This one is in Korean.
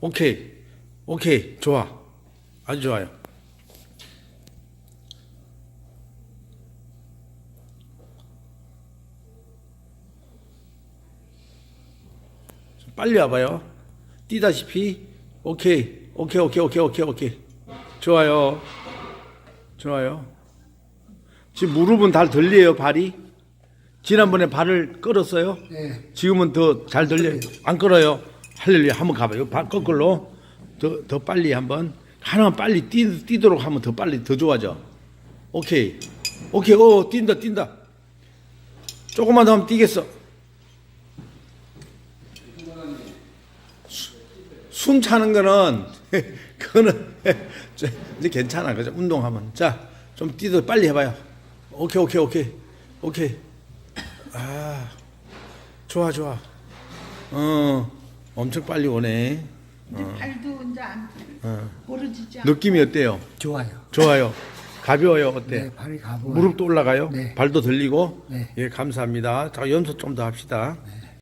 오케이. 오케이. 좋아. 아주 좋아요. 좀 빨리 와봐요. 뛰다시피. 오케이. 오케이, 오케이, 오케이, 오케이, 오케이. 좋아요. 좋아요. 지금 무릎은 다 들려요, 발이? 지난번에 발을 끌었어요? 네. 지금은 더 잘 들려요. 안 끌어요. 할렐루야. 한번 가봐요. 발 거꾸로. 더, 더 빨리 한번. 하나만 빨리 뛰, 뛰도록 하면 더 빨리 더 좋아져. 오케이. 오케이. 오, 뛴다, 뛴다. 조금만 더 하면 뛰겠어. 수- 숨 차는 거는, 그거는, 저- 이제 괜찮아. 그죠? 운동하면. 자, 좀 뛰도 빨리 해봐요. 오케이, 오케이, 오케이. 오케이. 아, 좋아, 좋아. 어, 엄청 빨리 오네. 이제 발도 이제 안 어. 부러지지 않고 느낌이 어때요? 좋아요. 좋아요. 가벼워요. 어때? 네, 발이 가고. 무릎도 올라가요? 네. 발도 들리고? 네. 예, 감사합니다. 자, 연습 좀 더 합시다.